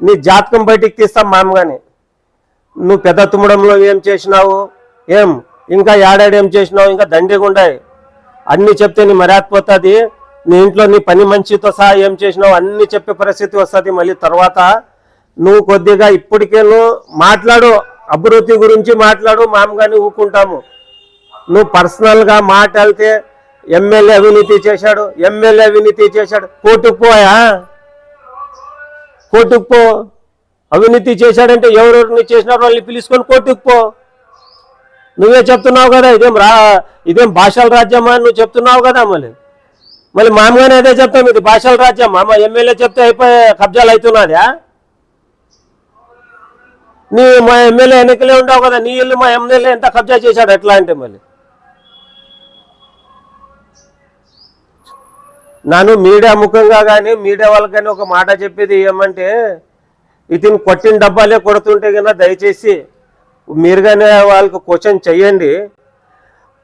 నీ జాతకం బయటికి తీస్తాం మామగాని నువ్వు పెద్ద తుమ్మడంలో ఏం చేసినావు? ఏం? ఇంకా ఏడాడు ఏం చేసినావు? ఇంకా దండిగుండాయి అన్నీ చెప్తే నీ మర్యాదపోతుంది నీ ఇంట్లో నీ పని మంచితో సహా ఏం చేసినావు? అన్ని చెప్పే పరిస్థితి వస్తుంది మళ్ళీ తర్వాత. నువ్వు కొద్దిగా ఇప్పటికే నువ్వు మాట్లాడు. అభివృద్ధి గురించి మాట్లాడు. మామగాని ఊకుంటాము. నువ్వు పర్సనల్గా మాట్లాడితే ఎమ్మెల్యే అవినీతి చేశాడు. ఎమ్మెల్యే అవినీతి చేశాడు. కోర్టుకు పోయా? కోర్టుకు పో. అవినీతి చేశాడంటే ఎవరెవరిని చేసినారో వాళ్ళని పిలుచుకొని కోర్టుకు పో. నువ్వే చెప్తున్నావు కదా ఇదేం రా ఇదేం భాషల రాజ్యమా నువ్వు చెప్తున్నావు కదా మళ్ళీ. మళ్ళీ మామగానే అదే చెప్తాం ఇది భాషల రాజ్యమా మా ఎమ్మెల్యే చెప్తే అయిపోయి కబ్జాలు అవుతున్నాదా నీ మా ఎమ్మెల్యే ఎన్నికలే ఉండవు కదా నీ ఇల్లు మా ఎమ్మెల్యే ఎంత కబ్జా చేశాడు ఎట్లా అంటే మళ్ళీ. నన్ను మీడియా ముఖంగా కానీ మీడియా వాళ్ళకి కానీ ఒక మాట చెప్పేది ఏమంటే ఇతను కొట్టిన డబ్బాలే కొడుతుంటే కన్నా దయచేసి మీరు కానీ వాళ్ళకి క్వశ్చన్ చెయ్యండి.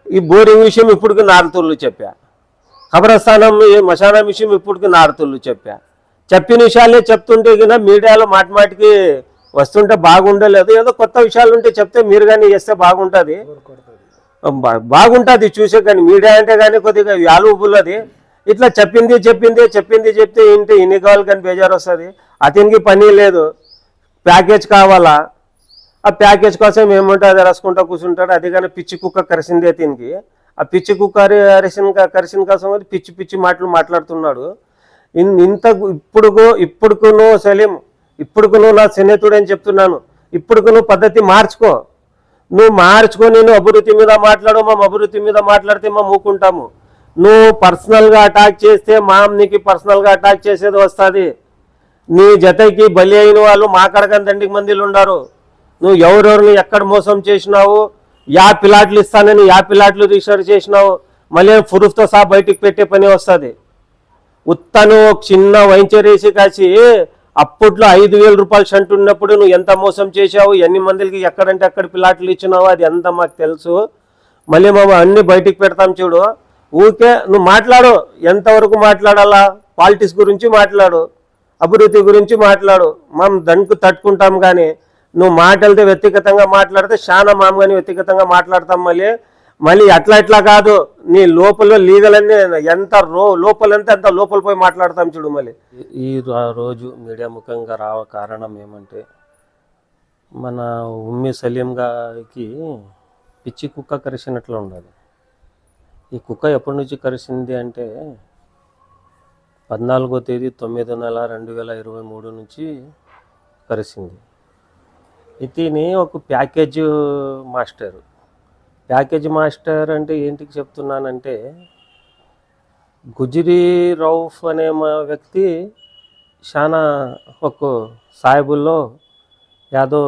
ఈ బోరింగ్ విషయం ఇప్పటికి నారుతుళ్ళు చెప్పా. ఖబరస్థానం ఈ మశానం విషయం ఇప్పటికి నారుతుళ్ళు చెప్పా. చెప్పిన విషయాలే చెప్తుంటే కన్నా మీడియాలో మాటి మాటికి వస్తుంటే బాగుండలేదు. ఏదో కొత్త విషయాలు ఉంటే చెప్తే మీరు కానీ చేస్తే బాగుంటుంది. బాగుంటుంది చూసే కానీ మీడియా అంటే కానీ కొద్దిగా వ్యాలుబుల్ ఇట్లా చెప్పింది చెప్పింది చెప్పింది చెప్తే ఇంటి ఇన్ని కావాలి కానీ బేజారు వస్తుంది అతనికి పని లేదు. ప్యాకేజ్ కావాలా? ఆ ప్యాకేజ్ కోసం ఏముంటే అది రాసుకుంటా కూర్చుంటాడు. అది కానీ పిచ్చి కుక్క కరిసింది అతనికి ఆ పిచ్చి కుక్క అరిసిన కరిసిన కోసం పిచ్చి పిచ్చి మాటలు మాట్లాడుతున్నాడు. ఇన్- ఇంత ఇప్పుడుకు ఇప్పుడుకును సలీం ఇప్పుడుకును నా స్నేహితుడు అని చెప్తున్నాను. ఇప్పుడుకు నువ్వు పద్ధతి మార్చుకో. నువ్వు మార్చుకో నేను అభివృద్ధి మీద మాట్లాడు మా అభివృద్ధి మీద మాట్లాడితే మా మూకుంటాము నువ్వు పర్సనల్గా అటాక్ చేస్తే మా నీకు పర్సనల్గా అటాక్ చేసేది వస్తుంది. నీ జతకి బలి అయిన వాళ్ళు మా కడకని దండికి మందిలు ఉండారు. నువ్వు ఎవరెవరిని ఎక్కడ మోసం చేసినావు? యా పిలాట్లు ఇస్తానని యా పిలాట్లు రిజిస్టర్ చేసినావు. మళ్ళీ ప్రూఫ్తో సహా బయటికి పెట్టే పని వస్తుంది. ఉత్తను ఒక చిన్న వైంచరేసి కాసి అప్పట్లో ఐదు వేల రూపాయలు షంట్ ఉన్నప్పుడు నువ్వు ఎంత మోసం చేశావు? ఎన్ని మందికి ఎక్కడంటే అక్కడ పిలాట్లు ఇచ్చినావు అది అంతా మాకు తెలుసు. మళ్ళీ మేము అన్ని బయటికి పెడతాం చూడు. ఊకే నువ్వు మాట్లాడు. ఎంతవరకు మాట్లాడాలా? పాలిటిక్స్ గురించి మాట్లాడు. అభివృద్ధి గురించి మాట్లాడు. మనం దానికి తట్టుకుంటాం కానీ నువ్వు మాటలతో వ్యక్తిగతంగా మాట్లాడితే చాలా మామగాని వ్యక్తిగతంగా మాట్లాడతాం మళ్ళీ. మళ్ళీ అట్లా ఇట్లా కాదు. నీ లోపల లీగల్ అన్నీ ఎంత రో లోపలంతా ఎంత లోపల పోయి మాట్లాడతాం చూడు మళ్ళీ. ఈ రోజు మీడియా ముఖంగా రావ కారణం ఏమంటే మన ఉమ్మి సలీం గారికి పిచ్చి కుక్క కరిసినట్లు ఉండదు ఈ కుక్క ఎప్పటి నుంచి కరిసింది అంటే పద్నాలుగో తేదీ తొమ్మిదో నెల రెండు వేల ఇరవై మూడు నుంచి కరిసింది. ఇతని ఒక ప్యాకేజ్ మాస్టర్. ప్యాకేజ్ మాస్టర్ అంటే ఏంటికి చెప్తున్నానంటే గుజరీ రౌఫ్ అనే మా వ్యక్తి చాలా ఒక సాయిబుల్లో యాదో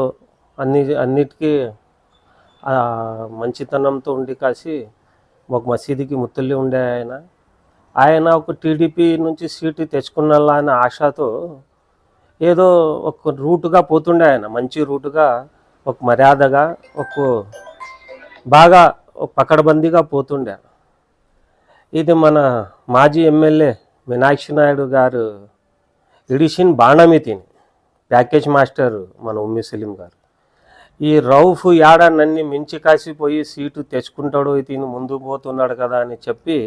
అన్ని అన్నిటికీ మంచితనంతో ఉండి కాసి ఒక మసీదుకి ముత్తల్లి ఉండే ఆయన. ఆయన ఒక టీడీపీ నుంచి సీటు తెచ్చుకున్నలా అనే ఆశతో ఏదో ఒక రూటుగా పోతుండే ఆయన. మంచి రూటుగా ఒక మర్యాదగా ఒక బాగా ఒక పకడబందీగా పోతుండే. ఇది మన మాజీ ఎమ్మెల్యే మీనాక్షి నాయుడు గారు ఎడిషన్ బాణమితిని ప్యాకేజ్ మాస్టర్ మన ఉమ్మి సలీం గారు. ఈ రౌఫ్ యాడ నన్ను మించి కాసిపోయి సీటు తెచ్చుకుంటాడు ఇతను ముందుకు పోతున్నాడు కదా అని చెప్పి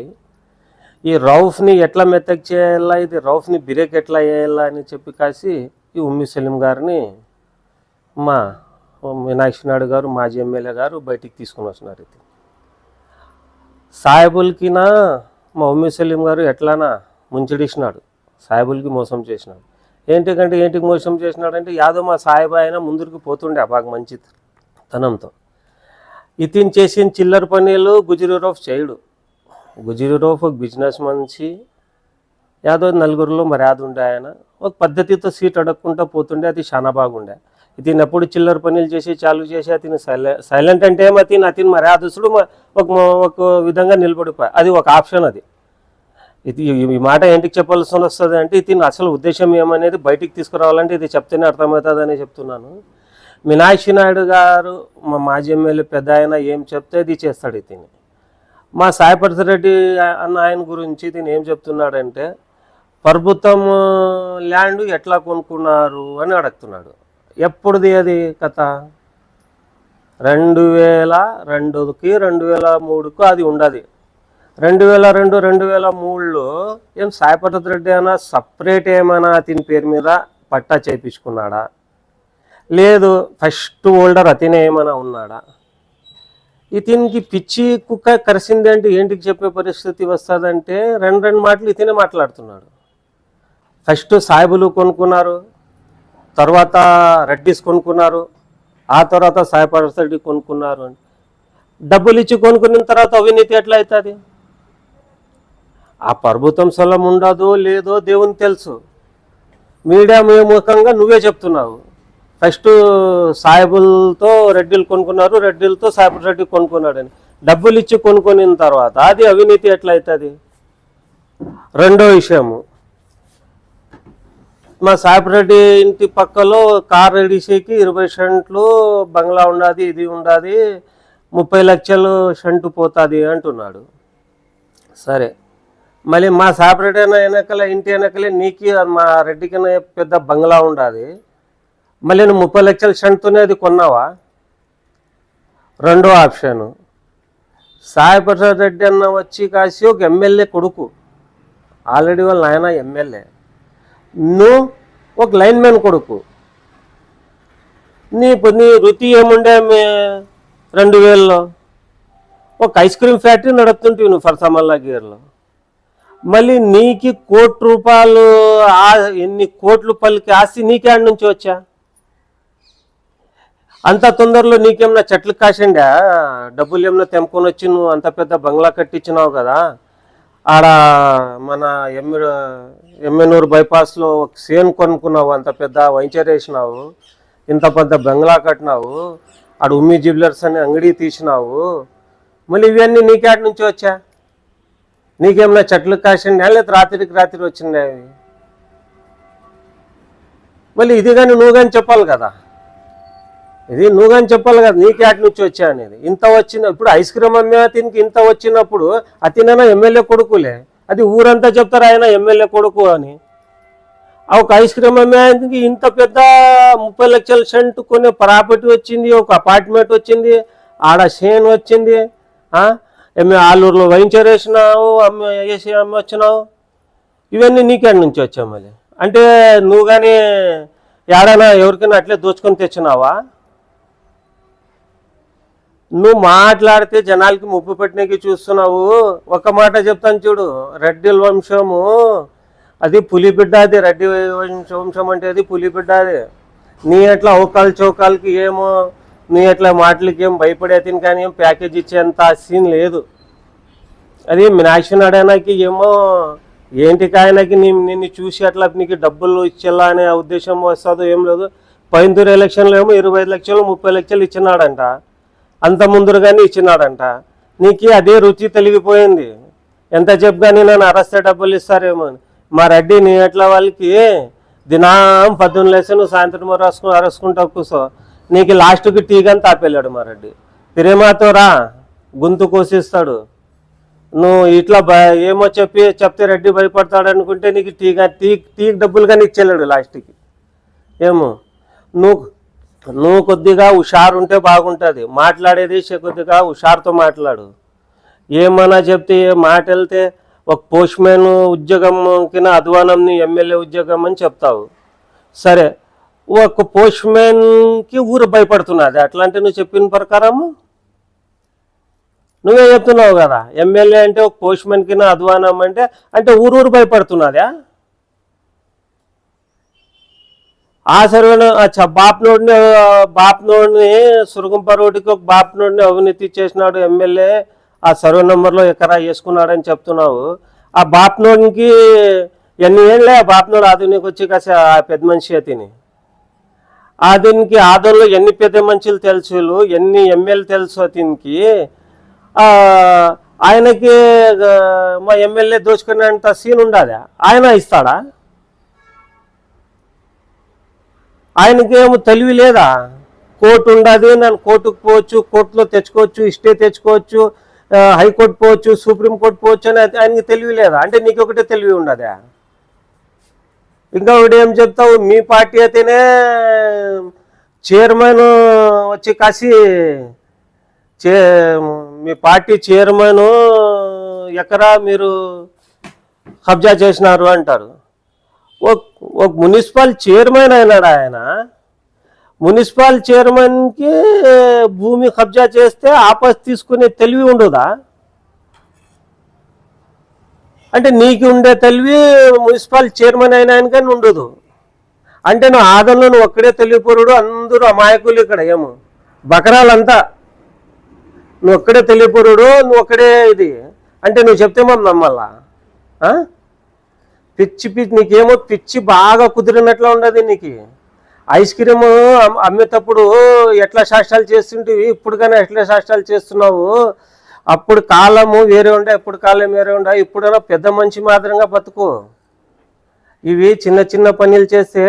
ఈ రౌఫ్ని ఎట్లా మెత్తకి చేయాలా ఇది రౌఫ్ని బ్రేక్ ఎట్లా వేయాలా అని చెప్పి కాసి ఈ ఉమ్మి సలీం గారిని మా మీనాక్షి నాయుడు గారు మాజీ ఎమ్మెల్యే గారు బయటికి తీసుకుని వస్తున్నారు ఇది సాయిబుల్కినా మా ఉమ్మి సలీం గారు ఎట్లానా ముంచడిసినాడు. సాయిబుల్కి మోసం చేసినాడు. ఏంటికంటే ఏంటికి మోసం చేసినాడంటే యాదో మా సాయిబా ఆయన ముందుకు పోతుండే బాగా మంచి తనంతో ఇతను చేసిన చిల్లర పనులు గుజరీరోఫ్ చేయడు. గుజరీరోఫ్ ఒక బిజినెస్ మంచి యాదో నలుగురిలో మర్యాద ఉండే ఆయన. ఒక పద్ధతితో సీట్ అడగకుండా పోతుండే అది చాలా బాగుండే. ఇతను ఎప్పుడు చిల్లర పనులు చేసి చాలు చేసి అతను సైలెంట్ సైలెంట్ అంటే ఏమో అతను అతని మర్యాదస్తుడు ఒక ఒక విధంగా నిలబడిపోయి. అది ఒక ఆప్షన్ అది. ఇది ఈ- మాట ఏంటికి చెప్పాల్సి వస్తుంది అంటే దీని అసలు ఉద్దేశం ఏమనేది బయటికి తీసుకురావాలంటే ఇది చెప్తేనే అర్థమవుతుందని చెప్తున్నాను. మీనాక్షి నాయుడు గారు మా మాజీ ఎమ్మెల్యే పెద్ద ఆయన ఏం చెప్తే అది చేస్తాడు ఇతని మా సాయిపరస రెడ్డి అన్న ఆయన గురించి దీని ఏం చెప్తున్నాడంటే ప్రభుత్వం ల్యాండ్ ఎట్లా కొనుక్కున్నారు? అని అడుగుతున్నాడు. ఎప్పుడుది అది కథ? రెండు వేల రెండుకి రెండు వేల మూడుకు అది ఉండదు. రెండు వేల రెండు రెండు వేల మూడులో ఏం సాయిపర్వత రెడ్డి అయినా సపరేట్ ఏమైనా అతని పేరు మీద పట్టా చేయించుకున్నాడా లేదు ఫస్ట్ ఓల్డర్ అతనే ఏమైనా ఉన్నాడా? ఇతనికి పిచ్చి కుక్క కరిసింది అంటే ఏంటికి చెప్పే పరిస్థితి వస్తుందంటే రెండు రెండు మాటలు ఇతనే మాట్లాడుతున్నాడు. ఫస్ట్ సాయిబులు కొనుక్కున్నారు తర్వాత రెడ్డిస్ కొనుక్కున్నారు ఆ తర్వాత సాయిపర్వత రెడ్డి కొనుక్కున్నారు అని. డబ్బులు ఇచ్చి కొనుక్కున్న తర్వాత అవినీతి ఎట్లా అవుతుంది? ఆ పర్వతం స్థలం ఉండదో లేదో దేవుని తెలుసు. మీడియా ముఖంగా నువ్వే చెప్తున్నావు. ఫస్ట్ సాయిబులతో రెడ్డిలు కొనుక్కున్నారు రెడ్డిలతో సాయిబుల్ రెడ్డి కొనుక్కున్నాడని. డబ్బులు ఇచ్చి కొనుక్కున్న తర్వాత అది అవినీతి ఎట్లయితుంది? అవుతుంది రెండో విషయము. మా సాయిపురెడ్డి ఇంటి పక్కలో కార్ రెడీసీకి ఇరవై సెంట్లు బంగ్లా ఉండాది ఇది ఉండాది ముప్పై లక్షలు షంటు పోతుంది అంటున్నాడు. సరే. మళ్ళీ మా సాపరేట్ వెనకల ఇంటి వెనకలే నీకు మా రెడ్డికి పెద్ద బంగ్లా ఉండాది. మళ్ళీ నువ్వు ముప్పై లక్షల షంట్తోనే అది కొన్నావా? రెండో ఆప్షను. సాయి ప్రసాద్ రెడ్డి అన్న వచ్చి కాసి ఒక ఎమ్మెల్యే కొడుకు. ఆల్రెడీ వాళ్ళ నాయన ఎమ్మెల్యే. నువ్వు ఒక లైన్ మ్యాన్ కొడుకు. నీ నీ వృత్తి ఏముండే మీ రెండు వేలలో? ఒక ఐస్ క్రీమ్ ఫ్యాక్టరీ నడుపుతుంటే నువ్వు ఫర్సమల్లా గేర్లో మళ్ళీ నీకి కోటి రూపాయలు ఎన్ని కోట్లు పలికి ఆస్తి నీకేడ నుంచి వచ్చా? అంత తొందరలో నీకేమన్నా చెట్లు కాసిండా? డబ్బులు ఏమన్నా తెంపుకొని వచ్చి నువ్వు అంత పెద్ద బంగ్లా కట్టించినావు కదా? ఆడ మన ఎమ్మె ఎమ్మెనూరు బైపాస్లో ఒక సేన్ కొనుక్కున్నావు అంత పెద్ద వెంచర్ వేసినావు ఇంత పెద్ద బంగ్లా కట్టినావు ఆడ ఉమ్మి జ్యువెలర్స్ అని అంగడి తీసినావు మళ్ళీ ఇవన్నీ నీకేటి నుంచి వచ్చా? నీకేమన్నా చెట్లు కాసిండా లేకపోతే రాత్రికి రాత్రి వచ్చిండే అవి మళ్ళీ ఇది కానీ నువ్వు కానీ చెప్పాలి కదా. ఇది నువ్వు కానీ చెప్పాలి కదా నీకు ఎటు నుంచి వచ్చా అనేది. ఇంత వచ్చిన ఇప్పుడు ఐస్ క్రీమ్ అమ్మే అతనికి ఇంత వచ్చినప్పుడు అతనైనా ఎమ్మెల్యే కొడుకులే. అది ఊరంతా చెప్తారు ఆయన ఎమ్మెల్యే కొడుకు అని. ఆ ఒక ఐస్ క్రీమ్ అమ్మే ఇంత పెద్ద ముప్పై లక్షల సెంట్ కొనే ప్రాపర్టీ వచ్చింది ఒక అపార్ట్మెంట్ వచ్చింది ఆడ షేన్ వచ్చింది ఆ? ఆలూరులో వైంచర్ వేసినావు అమ్మ వేసి అమ్మ వచ్చినావు. ఇవన్నీ నీకాడి నుంచి వచ్చావు మళ్ళీ? అంటే నువ్వు కానీ ఏడైనా ఎవరికైనా అట్లే దోచుకొని తెచ్చినావా? నువ్వు మాట్లాడితే జనాలకి ముప్పు పెట్టినకి చూస్తున్నావు. ఒక మాట చెప్తాను చూడు రెడ్డి వంశము అది పులిబిడ్డ అది రెడ్డి వంశ వంశం అంటే అది పులిబిడ్డ అది. నీ అట్లా అవకాలు చౌకాలకి ఏమో నీ ఎట్లా మాటలకి ఏం భయపడే తిని కానీ ఏం ప్యాకేజ్ ఇచ్చేంత సీన్ లేదు. అది మీనాక్షి నడనాకి ఏమో ఏంటి కాయనకి నీ నిన్ను చూసి అట్లా నీకు డబ్బులు ఇచ్చేలా అనే ఉద్దేశం వస్తుందో ఏం లేదు. పైందూరు ఎలక్షన్లో ఏమో ఇరవై ఐదు లక్షలు ముప్పై లక్షలు ఇచ్చినాడంట. అంత ముందుగానే ఇచ్చినాడంట. నీకు అదే రుచి తెలిగిపోయింది ఎంత చెప్పగానే నన్ను అరస్తే డబ్బులు ఇస్తారేమో. అని మా రెడ్డి నీ ఎట్లా వాళ్ళకి దినం పద్దెనిమిది లక్షలు సాయంత్రం రాసుకుని అరసుకుంటావు కూర్చో నీకు లాస్ట్కి టీగని తాపేళ్ళాడు తాపెళ్ళాడు మా రెడ్డి. ప్రేమతో రా గొంతు కోసిస్తాడు. నువ్వు ఇట్లా ఏమో చెప్పి చెప్తే రెడ్డి భయపడతాడు అనుకుంటే నీకు టీగా టీ టీ డబ్బులు కానీ ఇచ్చేళ్ళాడు లాస్ట్కి. ఏమో? నువ్వు నువ్వు కొద్దిగా హుషారు ఉంటే బాగుంటుంది. మాట్లాడేది కొద్దిగా హుషారుతో మాట్లాడు. ఏమన్నా చెప్తే ఏ మాట వెళ్తే ఒక పోస్ట్ ఉద్యోగం కింద అధ్వానంని ఎమ్మెల్యే ఉద్యోగం అని చెప్తావు. సరే ఒక పోస్ట్ మ్యాన్కి ఊరు భయపడుతున్నది. అట్లా అంటే నువ్వు చెప్పిన ప్రకారము నువ్వే చెప్తున్నావు కదా ఎమ్మెల్యే అంటే ఒక పోస్ట్ మ్యాన్ అధ్వానం అంటే అంటే ఊరు ఊరు భయపడుతున్నదా? ఆ సర్వేను అచ్చా బాప్నోడిని నోడిని బాప్ రోడ్డుకి ఒక బాప్నోడిని అవినీతి చేసినాడు ఎమ్మెల్యే. ఆ సర్వే నెంబర్లో ఎకరా వేసుకున్నాడని చెప్తున్నావు. ఆ బాప్నోడికి ఎన్ని ఏళ్ళే ఆ బాప్ ఆధునికి వచ్చి కాసే ఆ పెద్ద మనిషి అతిని? అతనికి ఆదంలో ఎన్ని పెద్ద మనుషులు తెలుసులు ఎన్ని ఎమ్మెల్యే తెలుసు అతనికి? ఆయనకి మా ఎమ్మెల్యే దోచుకునేంత సీన్ ఉండదా ఆయన ఇస్తాడా? ఆయనకేమో తెలివి లేదా? కోర్టు ఉండదు నేను కోర్టుకు పోవచ్చు కోర్టులో తెచ్చుకోవచ్చు ఇష్టే తెచ్చుకోవచ్చు హైకోర్టు పోవచ్చు సుప్రీం కోర్టు పోవచ్చు అని ఆయనకి తెలివి లేదా? అంటే నీకు ఒకటే తెలివి ఉండదా? ఇంకా ఒకటి ఏం చెప్తావు మీ పార్టీ అయితేనే చైర్మన్ వచ్చి కాసి చే మీ పార్టీ చైర్మన్ ఎకరా మీరు కబ్జా చేసినారు అంటారు. ఒక మున్సిపల్ చైర్మన్ అయినాడు ఆయన. మున్సిపల్ చైర్మన్కి భూమి కబ్జా చేస్తే ఆపస్ తీసుకునే తెలివి ఉండదా? అంటే నీకు ఉండే తెలివి మున్సిపల్ చైర్మన్ అయిన కానీ ఉండదు. అంటే నువ్వు ఆదంలో నువ్వు ఒక్కడే తెలియపరుడు అందరూ అమాయకులు ఇక్కడ ఏమో. బకరాలంతా. నువ్వు ఒక్కడే తెలియపరుడు నువ్వు ఒక్కడే ఇది. అంటే నువ్వు చెప్తే మనం నమ్మల్లా? పిచ్చి పిచ్చి నీకేమో పిచ్చి బాగా కుదిరినట్లా ఉండదు నీకు. ఐస్ క్రీమ్ అమ్మేటప్పుడు ఎట్లా శాస్త్రాలు చేస్తుంటివి? ఇప్పుడు కానీ ఎట్లా శాస్త్రాలు చేస్తున్నావు? అప్పుడు కాలము వేరే ఉండే ఇప్పుడు కాలం వేరే ఉండే. ఇప్పుడైనా పెద్ద మనిషి మాదిరంగా బతుకు. ఇవి చిన్న చిన్న పనులు చేస్తే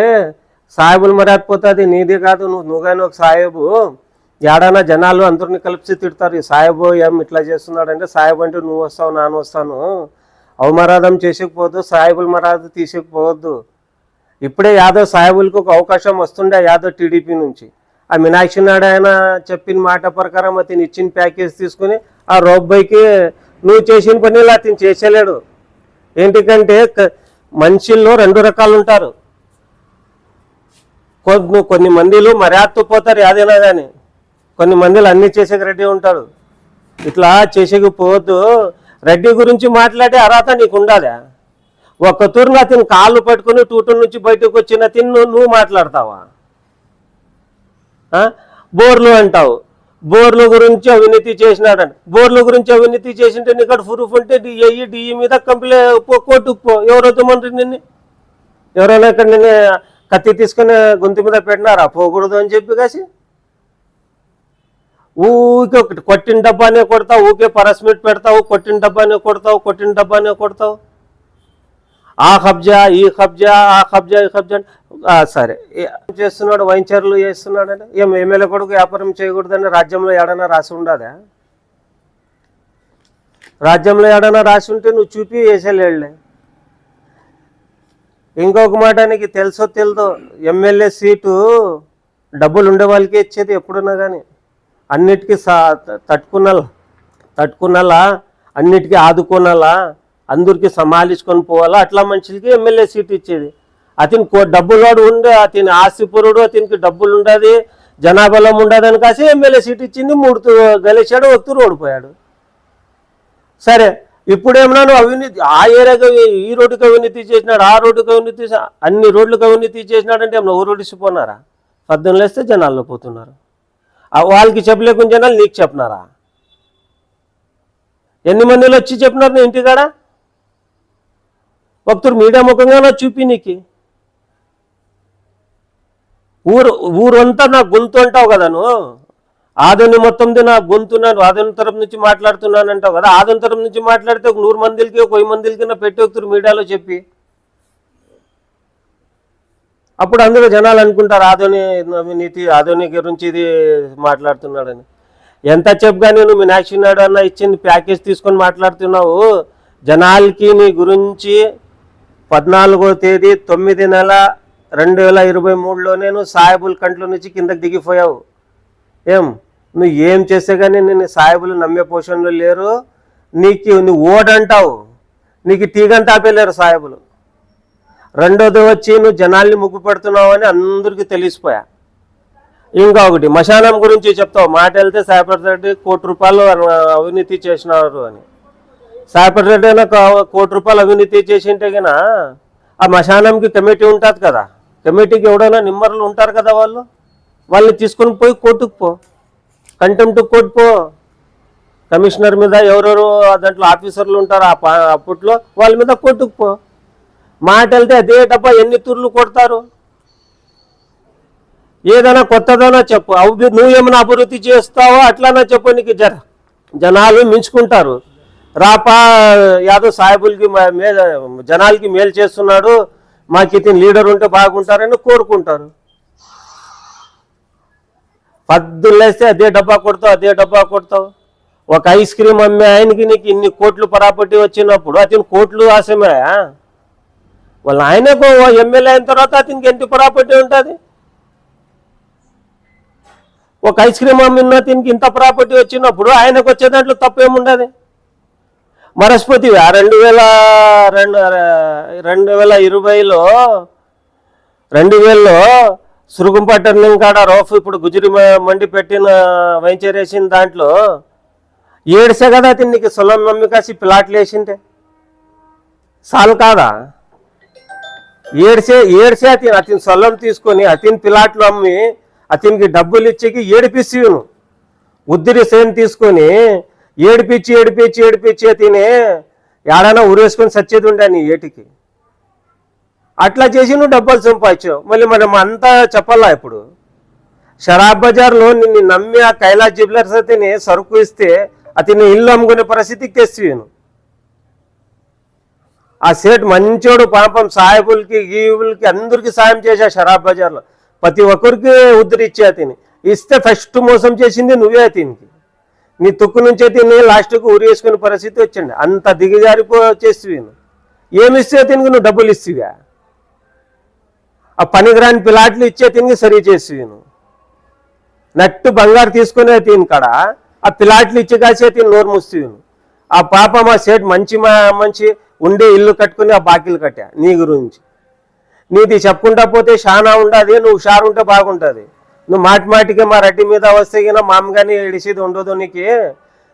సాయిబులు మరాకపోతుంది నీదే కాదు నువ్వు నువ్వుగానే ఒక సాయిబు. ఏడానా జనాలు అందరిని కలిసి తిడతారు ఈ సాయిబు ఏం ఇట్లా చేస్తున్నాడు అంటే అంటే నువ్వు వస్తావు నాన్న వస్తాను. అవమరాధం చేసేకపోవద్దు సాయిబుల మరాధ తీసేకపోవద్దు. ఇప్పుడే యాదవ్ సాయిబులకు ఒక అవకాశం వస్తుండే యాదవ్ టీడీపీ నుంచి. ఆ మీనాక్షి నాయుడు ఆయన చెప్పిన మాట ప్రకారం అతను ఇచ్చిన ప్యాకేజ్ తీసుకుని ఆ రోబ్బాయికి నువ్వు చేసిన పనిలో అతను చేసేలేడు. ఏంటికంటే మనుషుల్లో రెండు రకాలు ఉంటారు. కొన్ని కొన్ని మందిలు మర్యాదతో పోతారు యాదైనా కానీ కొన్ని మందిలు అన్ని చేసేకి రెడీ ఉంటారు. ఇట్లా చేసేకి పోవద్దు రెడ్డి గురించి మాట్లాడే అర్హత నీకు ఉండదా ఒక్క తూరున అతను కాళ్ళు పట్టుకుని టూటూరు నుంచి బయటకు వచ్చిన తిన్ను నువ్వు మాట్లాడతావా? బోర్లు అంటావు. బోర్ల గురించి అవినీతి చేసినాడంట. బోర్ల గురించి అవినీతి చేసింటే నీకు ప్రూఫ్ ఉంటే డిఐ డిఈ మీద కంప్లైంట్ కోర్టుకు పో. ఎవరైతే మన నిన్ను? ఎవరైనా ఇక్కడ నిన్ను కత్తి తీసుకుని గొంతు మీద పెట్టినారా? పోకూడదు అని చెప్పి కాసి? ఊకే ఒకటి కొట్టిన డబ్బానే కొడతావు ఊకే పరస్మిట్ పెడతావు కొట్టిన డబ్బానే కొడతావు కొట్టిన డబ్బానే కొడతావు. ఆ కబ్జా ఈ కబ్జా ఆ కబ్జా ఈ కబ్జా సరే. చేస్తున్నాడు? వైంచర్లు చేస్తున్నాడు ఏం ఎమ్మెల్యే కొడుకు వ్యాపారం చేయకూడదని రాజ్యంలో ఏడన్నా రాసి ఉండదా? రాజ్యంలో ఏడన్నా రాసి ఉంటే నువ్వు చూపి వేసేలేళ్ళే. ఇంకొక మాట నీకు తెలుసో తెలుదో ఎమ్మెల్యే సీటు డబ్బులు ఉండే వాళ్ళకి ఇచ్చేది ఎప్పుడున్నా కానీ అన్నిటికీ సా తట్టుకున్నలా తట్టుకున్నలా? అన్నిటికీ ఆదుకున్నలా? అందరికి సమాలించుకొని పోవాలా? అట్లా మనుషులకి ఎమ్మెల్యే సీట్ ఇచ్చేది. అతని కో డబ్బులోడు ఉండే అతని ఆస్తిపురుడు అతనికి డబ్బులు ఉండదు జనాబలం ఉండదని కాసి ఎమ్మెల్యే సీట్ ఇచ్చింది మూడు గెలిచాడు ఒత్తురు ఓడిపోయాడు సరే ఇప్పుడేమన్నా నువ్వు అవినీతి ఆ ఏరియాకి ఈ రోడ్డుకి అవినీతి చేసినాడు ఆ రోడ్డుకి అవినీతి అన్ని రోడ్లకు అవినీతి చేసినాడంటే ఏమన్నా ఊరు ఓడిసిపోనారా పద్దెనిమిది వేస్తే జనాల్లో పోతున్నారు. వాళ్ళకి చెప్పలేకుండా జనాలు నీకు చెప్పినారా? ఎన్ని మందిలో వచ్చి చెప్పినారు నీ ఇంటికాడ భక్తుడు మీడియా ముఖంగానే చూపి నీకు. ఊరు ఊరంతా నా గొంతు అంటావు కదా నువ్వు. ఆదని మొత్తంది నా గొంతు నేను ఆదోని తరపు నుంచి మాట్లాడుతున్నాను అంటావు కదా. ఆదని తరపు నుంచి మాట్లాడితే ఒక నూరు మందికి ఒక వెయ్యి మందికి నా పెట్టి ఒకరు మీడియాలో చెప్పి. అప్పుడు అందరూ జనాలు అనుకుంటారు ఆధోని అవినీతి ఆధోని గురించి ఇది మాట్లాడుతున్నాడని. ఎంత చెప్పగానే నువ్వు మీనాక్షి నాయుడు అన్న ఇచ్చింది ప్యాకేజ్ తీసుకొని మాట్లాడుతున్నావు. జనాలకి నీ గురించి పద్నాలుగో తేదీ తొమ్మిది నెల రెండు వేల ఇరవై మూడులో నేను సాయిబుల్ కంట్లో నుంచి కిందకి దిగిపోయావు. ఏం? నువ్వు ఏం చేస్తే కానీ నేను సాయిబులు నమ్మే పొజిషన్లో లేరు. నీకు నువ్వు ఓడంటావు నీకు టీగని ఆపేలేరు సాయిబులు రెండోది వచ్చి నువ్వు జనాల్ని ముగ్గు పెడుతున్నావు అని అందరికీ తెలిసిపోయా. ఇంకా ఒకటి మశానం గురించి చెప్తావు. మాట వెళ్తే సాయపడతాడు కోటి రూపాయలు అవినీతి చేసినారు అని. సాయిపతి రెడ్డి అయినా కో- కోటి రూపాయలు అవినీతి చేసింటే గిన ఆ మశానంకి కమిటీ ఉంటుంది కదా. కమిటీకి ఎవడైనా నిమ్మర్లు ఉంటారు కదా వాళ్ళు? వాళ్ళని తీసుకొని పోయి కోర్టుకు పో. కంటెంప్ట్ కోర్టు పో. కమిషనర్ మీద ఎవరెవరు దాంట్లో ఆఫీసర్లు ఉంటారు ఆ పా- అప్పట్లో వాళ్ళ మీద కోర్టుకు పో. మాట వెళ్తే అదే డబ్బా ఎన్ని తూర్లు కొడతారు? ఏదైనా కొత్తదైనా చెప్పు. అవి నువ్వేమైనా అభివృద్ధి చేస్తావో? అట్లానా చెప్పు నీకు జర. జనాలు మించుకుంటారు. రాపా యాదవ్ సాహెబులకి మీద మే జనాలకి మేలు చేస్తున్నాడు. మాకు ఇతని లీడర్ ఉంటే బాగుంటారని కోరుకుంటారు. పద్దులేస్తే అదే డబ్బా కొడతావు అదే డబ్బా కొడతావు. ఒక ఐస్ క్రీమ్ అమ్మే ఆయనకి నీకు ఇన్ని కోట్లు పరాపట్టి వచ్చినప్పుడు అతని కోట్లు ఆశమే వాళ్ళ ఆయనకు ఎమ్మెల్యే అయిన తర్వాత అతనికి ఎంత ప్రాపర్టీ ఉంటుంది? ఒక ఐస్ క్రీమ్ అమ్మిన తినికి ఇంత ప్రాపర్టీ వచ్చినప్పుడు ఆయనకు వచ్చే దాంట్లో తప్పేముండదు? మరస్పతి ఆ రెండు వేల రెండు రెండు వేల ఇరవైలో రెండు వేలలో సురుగుంపట్టణం కాడ రోఫ్ ఇప్పుడు గుజరి మండి పెట్టిన వెంచర్ వేసిన దాంట్లో ఏడుసే కదా అతను నీకు సొలం నమ్మి కాసి ప్లాట్లు వేసింటే. సాల్ కాదా? ఏడ్సే ఏడ్సే అతను అతని సొల్లం తీసుకొని అతని పిలాట్లు అమ్మి అతనికి డబ్బులు ఇచ్చేకి ఏడిపిస్తూ ఉద్దిరి సేన్ తీసుకొని ఏడిపించి ఏడిపించి ఏడిపించి తినే ఏడైనా ఉరేసుకొని సచ్చేది ఉండే నీ ఏటికి? అట్లా చేసి నువ్వు డబ్బులు సంపాదించావు. మళ్ళీ మనం అంతా చెప్పాలా ఇప్పుడు? షరాబ్ బజార్లో నిన్ను నమ్మి ఆ కైలాస్ జిబ్లర్స్ అతని సరుకు ఇస్తే అతని ఇల్లు అమ్ముకునే పరిస్థితికి తెస్తాను ఆ సేట్ మంచోడు పాపం సాయబులకి గీవులకి అందరికీ సాయం చేశా షరాబ్ బజార్లో. ప్రతి ఒక్కరికి ఉద్ధరిచ్చే అతని. ఇస్తే ఫస్ట్ మోసం చేసింది నువ్వే అతనికి. నీ తుక్కు నుంచే తిని లాస్ట్కు ఉరేసుకునే పరిస్థితి వచ్చింది. అంత దిగజారిపో చేసి ఏమి ఇస్తే తినికి నువ్వు డబ్బులు ఇస్తువా ఆ పనికిరాని పిలాట్లు ఇచ్చే తిని సరి చేసి నట్టు బంగారు తీసుకునే తిని కాడ? ఆ పిలాట్లు ఇచ్చి కాసే తిని నోరు ముస్తీను ఆ పాప మా సేట్ మంచి మా మంచి ఉండే ఇల్లు కట్టుకుని ఆ బాకీలు కట్టా నీ గురించి. నీది చెప్పుకుంటా పోతే షానా ఉండదు నువ్వు షారు ఉంటే బాగుంటుంది. నువ్వు మాటి మాటికి మా రెడ్డి మీద వస్తే గిన మామగాని ఇడిసేది ఉండదు నీకు.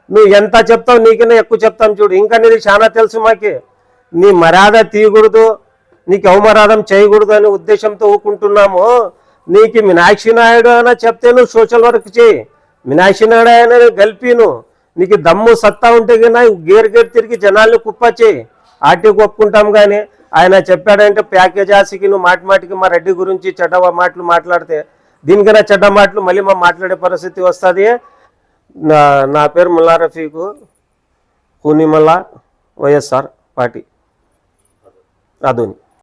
నువ్వు ఎంత చెప్తావు నీకైనా ఎక్కువ చెప్తాం చూడు. ఇంకా నీది చాలా తెలుసు మాకి. నీ మర్యాద తీయకూడదు నీకు అవమరాధం చేయకూడదు అనే ఉద్దేశంతో ఊకుంటున్నాము. నీకు మీనాక్షి నాయుడు అయినా చెప్తే నువ్వు సోషల్ వర్క్ చేయి. మీనాక్షి నాయుడు అయినా గెలిపిను నీకు దమ్ము సత్తా ఉంటే కన్నా గేర్ గేర్ తిరిగి జనాల్ని కుప్ప చేయి. ఆర్టీకి ఒప్పుకుంటాం కానీ ఆయన చెప్పాడంటే ప్యాకేజ్ ఆశకి నువ్వు మాటి మాటికి మా రెడ్డి గురించి చెడ్డ మాటలు మాట్లాడితే దీనికన్నా చెడ్డ మాటలు మళ్ళీ మా మాట్లాడే పరిస్థితి వస్తుంది. నా నా పేరు ముల్లా రఫీకు పూనిమల్ల వైఎస్ఆర్ పార్టీ. అదోని